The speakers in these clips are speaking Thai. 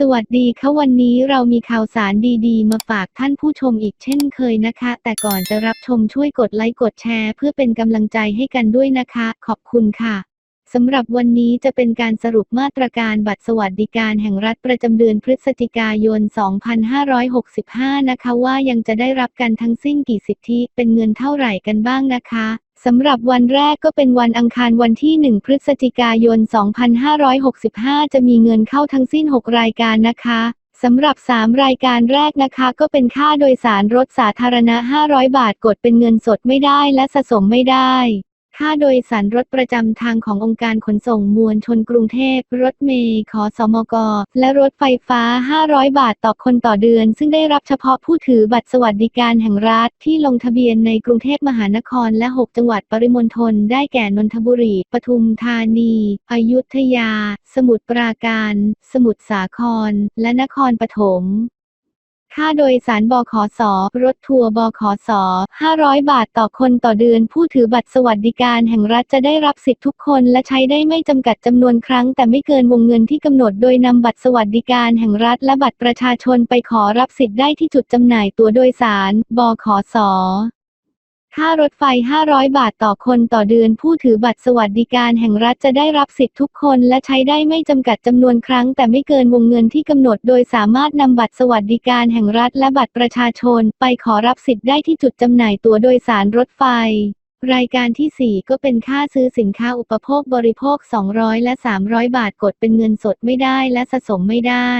สวัสดีค่ะวันนี้เรามีข่าวสารดีๆ มาฝากท่านผู้ชมอีกเช่นเคยนะคะ แต่ก่อนจะรับชมช่วยกดไลค์กดแชร์ เพื่อเป็นกำลังใจให้กันด้วยนะคะ ขอบคุณค่ะสำหรับวันนี้จะเป็นการสรุปมาตรการบัตรสวัสดิการแห่งรัฐประจำเดือนพฤศจิกายน 2565 นะคะ ว่ายังจะได้รับกันทั้งสิ้นกี่สิทธิเป็นเงินเท่าไหร่กันบ้างนะคะ สำหรับวันแรกก็เป็นวันอังคารวันที่ 1 พฤศจิกายน 2565 จะมีเงินเข้าทั้งสิ้น 6 รายการนะคะ สำหรับ 3 รายการแรกนะคะ ก็เป็นค่าโดยสารรถสาธารณะ 500 บาทกดเป็นเงินสดไม่ได้และสะสมไม่ได้ ค่าโดยสารรถประจำทางขององค์การขนส่งมวลชนกรุงเทพ รถเมล์ขอสมก และรถไฟฟ้า 500 บาทต่อคนต่อเดือน ซึ่งได้รับเฉพาะผู้ถือบัตรสวัสดิการแห่งรัฐที่ลงทะเบียนในกรุงเทพมหานครและ 6 จังหวัดปริมณฑลได้แก่นนทบุรี ปทุมธานี อยุธยา สมุทรปราการ สมุทรสาคร และนครปฐม ค่าโดยสารบขส รถทัวร์บขส 500 บาทต่อคนต่อเดือน ผู้ถือบัตรสวัสดิการแห่งรัฐจะได้รับสิทธิทุกคน และใช้ได้ไม่จำกัดจำนวนครั้ง แต่ไม่เกินวงเงินที่กำหนดโดยนำบัตรสวัสดิการแห่งรัฐ และบัตรประชาชนไปขอรับสิทธิ์ได้ที่จุดจำหน่ายตั๋วโดยสาร บขส ค่ารถไฟ 500 บาทต่อคนต่อเดือนผู้ถือบัตรสวัสดิการแห่งรัฐจะได้รับสิทธิทุกคนและใช้ได้ไม่จำกัดจำนวนครั้งแต่ไม่เกินวงเงินที่กำหนดโดยสามารถนำบัตรสวัสดิการแห่งรัฐและบัตรประชาชน ไปขอรับสิทธิ์ได้ที่จุดจำหน่ายตั๋วโดยสารรถไฟรายการที่ 4 ก็เป็นค่าซื้อสินค้าอุปโภคบริโภค 200 และ 300 บาทกดเป็นเงินสดไม่ได้และสะสมไม่ได้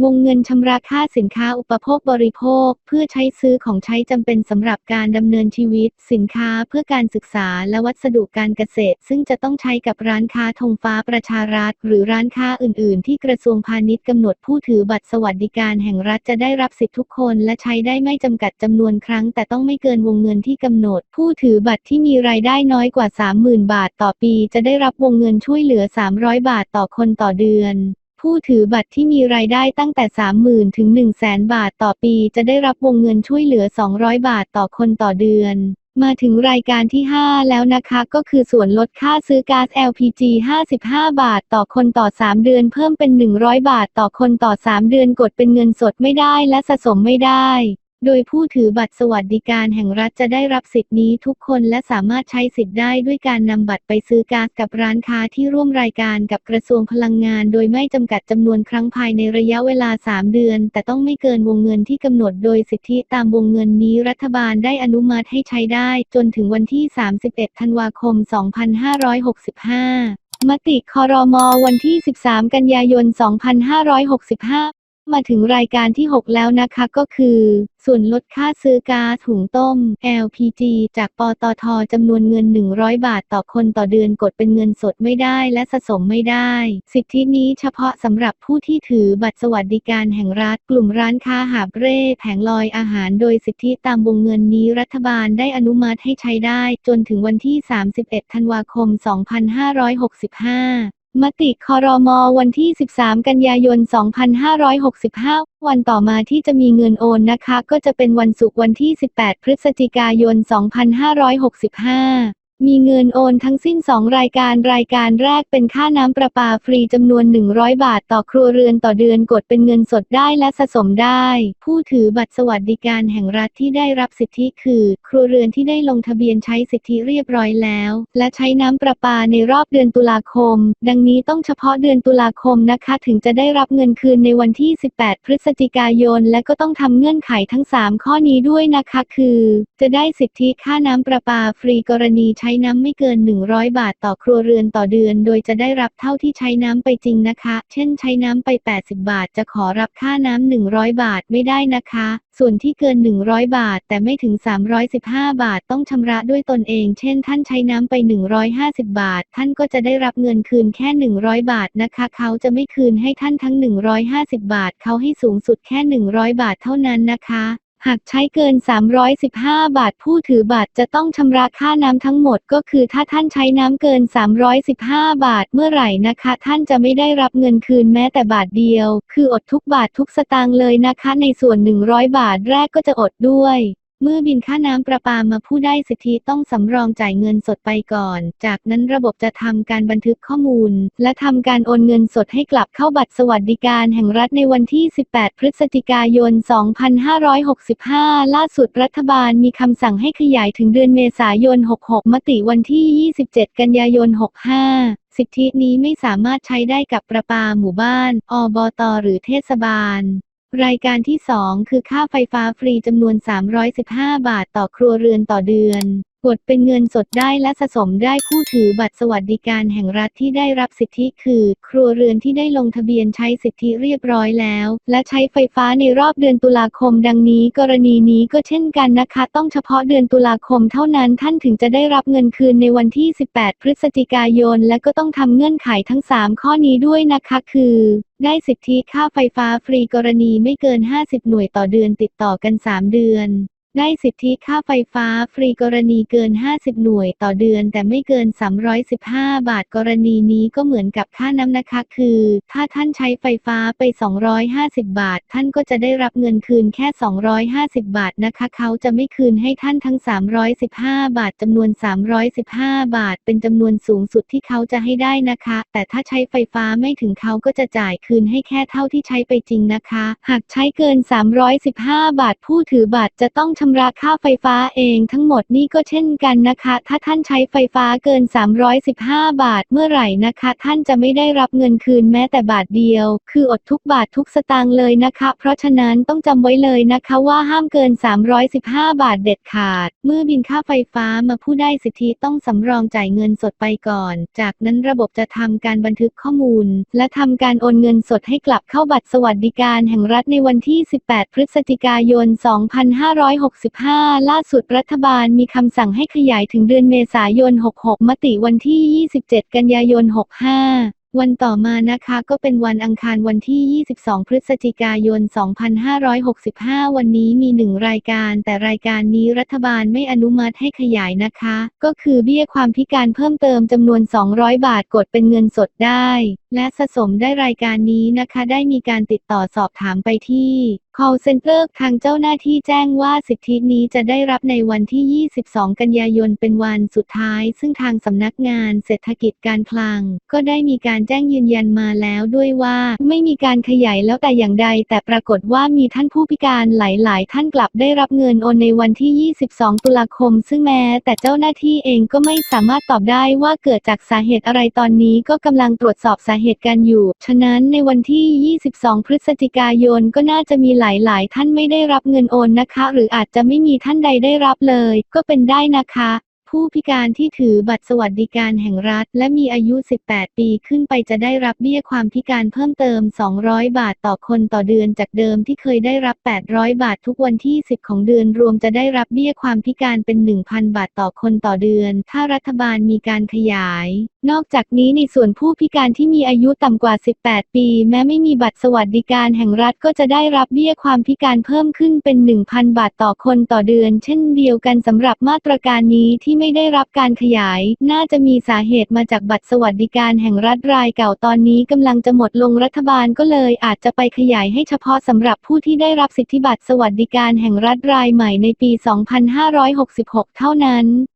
วงเงินชำระค่าสินค้าอุปโภคบริโภค เพื่อใช้ซื้อของใช้จำเป็นสำหรับการดำเนินชีวิต สินค้าเพื่อการศึกษาและวัสดุการเกษตร ซึ่งจะต้องใช้กับร้านค้าธงฟ้าประชารัฐ หรือร้านค้าอื่น ๆ ที่กระทรวงพาณิชย์กำหนดผู้ถือบัตรสวัสดิการแห่งรัฐจะได้รับสิทธิทุกคนและใช้ได้ไม่จำกัดจำนวนครั้ง แต่ต้องไม่เกินวงเงินที่กำหนด ผู้ถือบัตรที่มีรายได้น้อยกว่า 30,000 บาทต่อปี จะได้รับวงเงินช่วยเหลือ 300 บาทต่อคนต่อเดือน ผู้ถือบัตรที่มีรายได้ตั้งแต่ 30,000 ถึง 100,000 บาทต่อปี จะได้รับวงเงินช่วยเหลือ 200 บาทต่อคนต่อเดือน มาถึงรายการที่ 5 แล้วนะคะ ก็คือส่วนลดค่าซื้อก๊าซ LPG 55 บาทต่อคนต่อ 3 เดือน เพิ่มเป็น 100 บาทต่อคนต่อ 3 เดือนกดเป็นเงินสดไม่ได้และสะสมไม่ได้ โดยผู้ถือบัตรสวัสดิการแห่งรัฐจะได้รับสิทธินี้ทุกคนและสามารถใช้สิทธิ์ได้ด้วยการนำบัตรไปซื้อก๊าซกับร้านค้าที่ร่วมรายการกับกระทรวงพลังงาน โดยไม่จำกัดจำนวนครั้งภายในระยะเวลา 3 เดือน แต่ต้องไม่เกินวงเงินที่กำหนดโดยสิทธิตามวงเงินนี้รัฐบาลได้อนุมัติให้ใช้ได้ จนถึงวันที่ 31 ธันวาคม 2565 มติคอรมอวันที่ 13 กันยายน 2565 มาถึงรายการที่ 6 แล้วนะคะก็คือ ส่วนลดค่าซื้อก๊าซถุงต้ม LPG จากปตทจำนวนเงิน 100 บาทต่อคนต่อเดือนกดเป็นเงินสดไม่ได้และสะสมไม่ได้ สิทธินี้เฉพาะสำหรับผู้ที่ถือบัตรสวัสดิการแห่งรัฐ กลุ่มร้านค้าหาบเร่แผงลอยอาหารโดยสิทธิตามวงเงินนี้รัฐบาลได้อนุมัติให้ใช้ได้ จนถึงวันที่ 31 ธันวาคม 2565 มติคอรมอวันที่ 13 กันยายน 2565 วันต่อมาที่จะมีเงินโอนนะคะ ก็จะเป็นวันศุกร์วันที่ 18 พฤศจิกายน 2565 มีเงินโอนทั้งสิ้น 2 รายการรายการแรกเป็นค่าน้ำประปาฟรีจำนวน 100 บาทต่อครัวเรือนต่อเดือนกดเป็นเงินสดได้และสะสมได้ ผู้ถือบัตรสวัสดิการแห่งรัฐที่ได้รับสิทธิคือ ครัวเรือนที่ได้ลงทะเบียนใช้สิทธิเรียบร้อยแล้ว และใช้น้ำประปาในรอบเดือนตุลาคม ดังนี้ต้องเฉพาะเดือนตุลาคมนะคะ ถึงจะได้รับเงินคืนในวันที่ 18 พฤศจิกายน และก็ต้องทำเงื่อนไขทั้ง 3 ข้อนี้ด้วยนะคะ คือ จะได้สิทธิค่าน้ำประปาฟรีกรณีใช้น้ำไม่เกิน 100 บาทต่อครัวเรือนต่อเดือน โดยจะได้รับเท่าที่ใช้น้ำไปจริงนะคะ เช่นใช้น้ำไป 80 บาท จะขอรับค่าน้ำ 100 บาทไม่ได้นะคะ ส่วนที่เกิน 100 บาท แต่ไม่ถึง 315 บาทต้องชำระด้วยตนเอง เช่น ท่านใช้น้ำไป 150 บาท ท่านก็จะได้รับเงินคืนแค่ 100 บาทนะคะ เขาจะไม่คืนให้ท่านทั้ง 150 บาท เขาให้สูงสุดแค่ 100 บาทเท่านั้นนะคะ หากใช้เกิน 315 บาทผู้ถือบัตรจะต้องชำระค่าน้ำทั้งหมดก็คือถ้าท่านใช้น้ำเกิน 315 บาทเมื่อไหร่นะคะ ท่านจะไม่ได้รับเงินคืนแม้แต่บาทเดียว คืออดทุกบาททุกสตางค์เลยนะคะ ในส่วน 100 บาทแรกก็จะอดด้วย เมื่อบินค่าน้ำประปามาผู้ได้สิทธิต้องสำรองจ่ายเงินสดไปก่อน จากนั้นระบบจะทำการบันทึกข้อมูล และทำการโอนเงินสดให้กลับเข้าบัตรสวัสดิการแห่งรัฐในวันที่ 18 พฤศจิกายน 2565 ล่าสุดรัฐบาลมีคำสั่งให้ขยายถึงเดือนเมษายน 66 มติวันที่ 27 กันยายน 65สิทธินี้ไม่สามารถใช้ได้กับประปาหมู่บ้าน อบต หรือเทศบาล รายการที่ 2 คือค่าไฟฟ้าฟรีจำนวน 315 บาทต่อครัวเรือนต่อเดือน กดเป็นเงินสดได้และสะสมได้ผู้ถือบัตรสวัสดิการแห่งรัฐที่ได้รับสิทธิคือ ครัวเรือนที่ได้ลงทะเบียนใช้สิทธิเรียบร้อยแล้ว และใช้ไฟฟ้าในรอบเดือนตุลาคม ดังนี้ กรณีนี้ก็เช่นกันนะคะ ต้องเฉพาะเดือนตุลาคมเท่านั้นท่านถึงจะได้รับเงินคืนในวันที่ 18 พฤศจิกายน และก็ต้องทำเงื่อนไขทั้ง 3 ข้อนี้ด้วยนะคะคือได้สิทธิค่าไฟฟ้าฟรีกรณีไม่เกิน 50 หน่วยต่อเดือนติดต่อกัน 3 เดือน ได้สิทธิค่าไฟฟ้าฟรีกรณีเกิน 50 หน่วยต่อเดือน แต่ไม่เกิน 315 บาทกรณีนี้ก็เหมือนกับค่าน้ำนะคะ คือ ถ้าท่านใช้ไฟฟ้าไป 250 บาท ท่านก็จะได้รับเงินคืนแค่ 250 บาทนะคะ เขาจะไม่คืนให้ท่านทั้ง 315 บาทจำนวน 315 บาท เป็นจำนวนสูงสุดที่เขาจะให้ได้นะคะ แต่ถ้าใช้ไฟฟ้าไม่ถึงเขาก็จะจ่ายคืนให้แค่เท่าที่ใช้ไปจริงนะคะ หากใช้เกิน 315 บาทผู้ถือบัตรจะต้องชำระค่าไฟฟ้าเองทั้งหมดนี่ก็เช่นกันนะคะ ถ้าท่านใช้ไฟฟ้าเกิน 315 บาทเมื่อไหร่นะคะ ท่านจะไม่ได้รับเงินคืนแม้แต่บาทเดียว คืออดทุกบาททุกสตางค์เลยนะคะ เพราะฉะนั้นต้องจำไว้เลยนะคะว่าห้ามเกิน 315 บาทเด็ดขาด เมื่อบินค่าไฟฟ้ามาผู้ได้สิทธิต้องสำรองจ่ายเงินสดไปก่อน จากนั้นระบบจะทำการบันทึกข้อมูล และทำการโอนเงินสดให้กลับเข้าบัตรสวัสดิการแห่งรัฐในวันที่ 18 พฤศจิกายน2565 ล่าสุดรัฐบาลมีคำสั่งให้ขยายถึงเดือนเมษายน 66 มติวันที่ 27 กันยายน 65วันต่อมานะคะก็เป็นวันอังคารวันที่ 22 พฤศจิกายน 2565 วันนี้มีหนึ่งรายการ แต่รายการนี้รัฐบาลไม่อนุมัติให้ขยายนะคะ ก็คือเบี้ยความพิการเพิ่มเติมจำนวน 200 บาทกดเป็นเงินสดได้ และสะสมได้รายการนี้นะคะ ได้มีการติดต่อสอบถามไปที่ call center ทางเจ้าหน้าที่แจ้งว่าสิทธินี้จะได้รับในวันที่ 22 กันยายนเป็นวันสุดท้าย ซึ่งทางสำนักงานเศรษฐกิจการคลัง ก็ได้มีการแจ้งยืนยันมาแล้วด้วยว่า ไม่มีการขยายแล้วแต่อย่างใด แต่ปรากฏว่ามีท่านผู้พิการหลาย ๆ ท่านกลับได้รับเงินโอนในวันที่ 22 ตุลาคม ซึ่งแม้แต่เจ้าหน้าที่เองก็ไม่สามารถตอบได้ว่าเกิดจากสาเหตุอะไรตอนนี้ก็กำลังตรวจสอบสาเหตุกันอยู่ ฉะนั้นในวันที่ 22 พฤศจิกายนก็น่าจะมีหลาย ๆ ท่านไม่ได้รับเงินโอนนะคะ หรืออาจจะไม่มีท่านใดได้รับเลย ก็เป็นได้นะคะ ผู้พิการที่ถือบัตรสวัสดิการแห่งรัฐ และมีอายุ 18 ปีขึ้นไปจะได้รับเบี้ยความพิการเพิ่มเติม 200 บาทต่อคนต่อเดือนจากเดิมที่เคยได้รับ 800 บาททุกวันที่ 10 ของเดือนรวมจะได้รับเบี้ยความพิการเป็น 1,000 บาทต่อคนต่อเดือน ถ้ารัฐบาลมีการขยาย นอกจากนี้ในส่วนผู้พิการที่มีอายุต่ำกว่า 18 ปี แม้ไม่มีบัตรสวัสดิการแห่งรัฐก็จะได้รับเบี้ยความพิการเพิ่มขึ้นเป็น 1,000 บาทต่อคนต่อเดือน เช่นเดียวกันสำหรับมาตรการนี้ที่ไม่ได้รับการขยาย น่าจะมีสาเหตุมาจากบัตรสวัสดิการแห่งรัฐรายเก่าตอนนี้กำลังจะหมดลงรัฐบาลก็เลยอาจจะไปขยายให้เฉพาะสำหรับผู้ที่ได้รับสิทธิบัตรสวัสดิการแห่งรัฐรายใหม่ในปี 2566 เท่านั้น